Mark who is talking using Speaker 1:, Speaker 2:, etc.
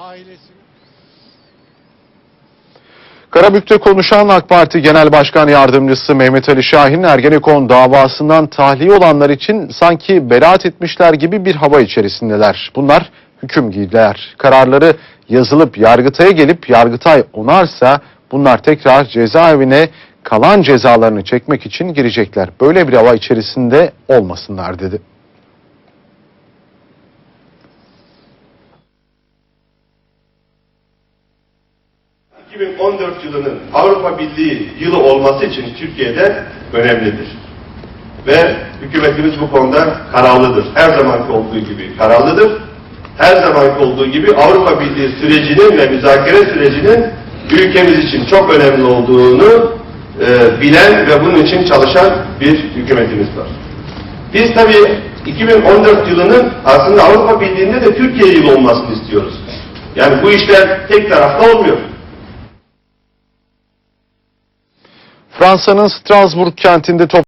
Speaker 1: ailesi.
Speaker 2: Karabük'te konuşan AK Parti Genel Başkan Yardımcısı Mehmet Ali Şahin, Ergenekon davasından tahliye olanlar için sanki beraat etmişler gibi bir hava içerisindeler. Bunlar hüküm giydiler. Kararları yazılıp Yargıtay'a gelip Yargıtay onarsa bunlar tekrar cezaevine kalan cezalarını çekmek için girecekler. Böyle bir hava içerisinde olmasınlar dedi.
Speaker 3: 2014 yılının Avrupa Birliği yılı olması için Türkiye'de önemlidir. Ve hükümetimiz bu konuda kararlıdır. Her zamanki olduğu gibi kararlıdır. Her zamanki olduğu gibi Avrupa Birliği sürecinin ve müzakere sürecinin ülkemiz için çok önemli olduğunu e, bilen ve bunun için çalışan bir hükümetimiz var. Biz tabii 2014 yılının aslında Avrupa Birliği'nde de Türkiye yılı olmasını istiyoruz. Yani bu işler tek tarafta olmuyor.
Speaker 2: Fransa'nın Strasbourg kentinde top